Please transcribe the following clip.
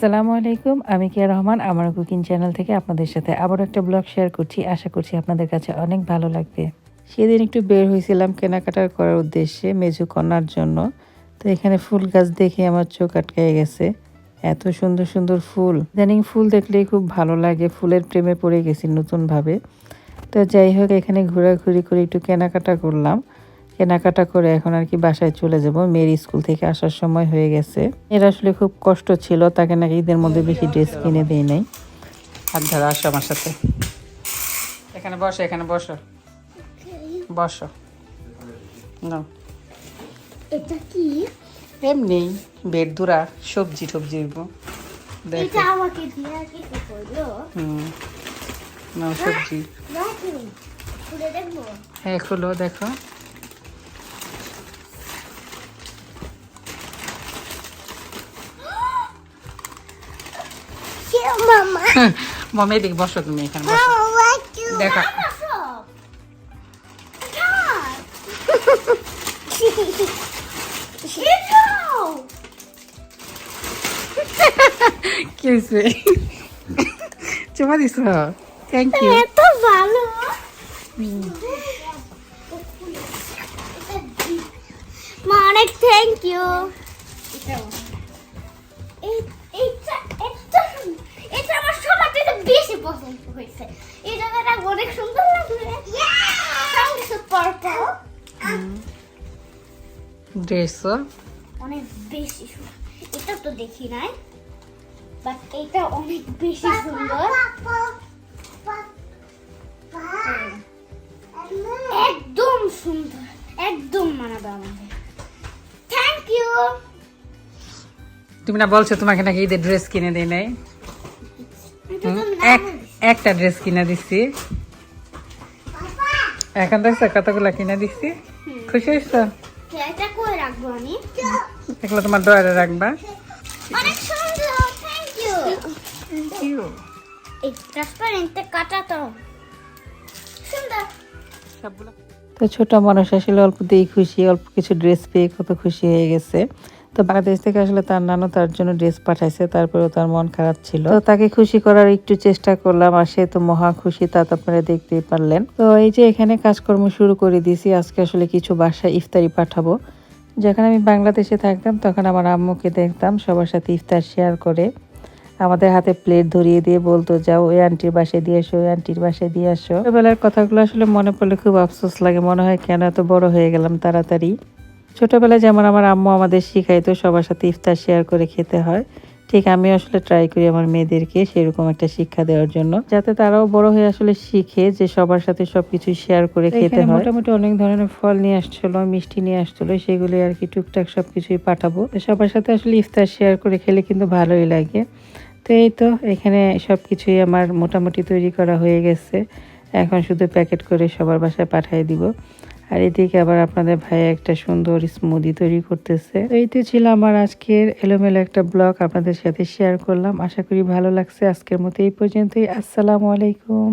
আসসালামু আলাইকুম। আমি কিয়া রহমান, আমার কুকিং চ্যানেল থেকে আপনাদের সাথে আবার একটা ব্লগ শেয়ার করছি। আশা করছি আপনাদের কাছে অনেক ভালো লাগবে। সেদিন একটু বের হয়েছিলাম কেনাকাটা করার উদ্দেশ্যে মেজু কন্যার জন্য। তো এখানে ফুল গাছ দেখে আমার চোখ আটকায় গেছে। এত সুন্দর সুন্দর ফুল। ইদানিং ফুল দেখলেই খুব ভালো লাগে। ফুলের প্রেমে পড়ে গেছি নতুনভাবে। তো যাই হোক, এখানে ঘোরাঘুরি করে একটু কেনাকাটা করলাম। কেনাকাটা করে এখন আর কি বাসায় চলে যাব। মেয়ের স্কুল থেকে আসার সময় হয়ে গেছে। এর আসলে খুব কষ্ট ছিল তাকে নাকি ঈদের মধ্যে বেশি ড্রেস কিনে দেয় নাই। হাত ধরো আসো আমার সাথে। এখানে বসো এখানে বসো। বসো। নাও। এটা কি? এমনি বেড দুরা সবজি টবজি দেখো। আমাকে দিয়ে কি করল? হুম। নাও সবজি। হ্যাঁ খুলো দেখো। মামা মমে দিক বসো তুমি এখানে বসো। মামা কি দেখা। কি হয়েছে চুমা দিছ থ্যাংক ইউ এত ভালো। মা অনেক থ্যাংক ইউ হয়েছে এই জায়গাটা অনেক সুন্দর লাগবে সঙ্গে পার্পল ড্রেস অনেক বেশি সুন্দর। এটা তো দেখি নাই বাট এটা অনেক বেশি সুন্দর। একদম সুন্দর একদম মানাবে আমাদের। থ্যাংক ইউ তুমি না বলছো তোমাকে নাকি ঈদের ড্রেস কিনে দেয় নাই? এক একটা ড্রেস কিনে দিচ্ছি এখন দেখছ কতগুলো কিনে দিচ্ছি খুশি হয়েছো? এগুলো তোমার ডয়ারে রাখবা। তো ছোট মানুষ আসলে অল্প দিয়ে খুশি অল্প কিছু ড্রেস পেয়ে কত খুশি হয়ে গেছে। তো বাংলাদেশ থেকে আসলে তার নানু তার জন্য ড্রেস পাঠাইছে, তারপরেও তার মন খারাপ ছিল। তো তাকে খুশি করার একটু চেষ্টা করলাম আর সে তো মহা খুশি তা তো আপনারা দেখতেই পারলেন। তো এই যে এখানে কাজকর্ম শুরু করে দিয়েছি, আজকে আসলে কিছু বাসায় ইফতারি পাঠাবো। যখন আমি বাংলাদেশে থাকতাম তখন আমার আম্মুকে দেখতাম, সবার সাথে ইফতার শেয়ার করে, আমাদের হাতে প্লেট ধরিয়ে দিয়ে বলতো, যাও ওই আন্টির বাসায় দিয়ে আসো ওই আন্টির বাসায় দিয়ে আসো ছোটবেলার কথাগুলো আসলে মনে পড়লে খুব আফসোস লাগে, মনে হয় কেন এত বড় হয়ে গেলাম তাড়াতাড়ি। ছোটবেলায় যেমন আমার আম্মু আমাদের শিখাইতো সবার সাথে ইফতার শেয়ার করে খেতে হয় ঠিক আমি আসলে ট্রাই করি আমার মেয়েদেরকে সেরকম একটা শিক্ষা দেওয়ার জন্য যাতে তারাও বড় হয়ে আসলে শিখে যে সবার সাথে সবকিছু শেয়ার করে খেতে হয়। মোটামুটি অনেক ধরনের ফল নিয়ে আসছিল মিষ্টি নিয়ে আসছিল সেগুলি আর কি টুকটাক সবকিছুই পাঠাবো। সবার সাথে আসলে ইফতার শেয়ার করে খেলে কিন্তু ভালোই লাগে। তো এই তো এখানে সব কিছুই আমার মোটামুটি তৈরি করা হয়ে গেছে। এখন শুধু প্যাকেট করে সবার বাসায় পাঠিয়ে দিব। আর এদিকে আবার আপনাদের ভাই একটা সুন্দর স্মুদি তৈরি করতেছে। এই তো ছিল আমার আজকের এলোমেলো একটা ব্লগ আপনাদের সাথে শেয়ার করলাম। আশা করি ভালো লাগছে। আজকের মতো এই পর্যন্তই। আসসালামু আলাইকুম।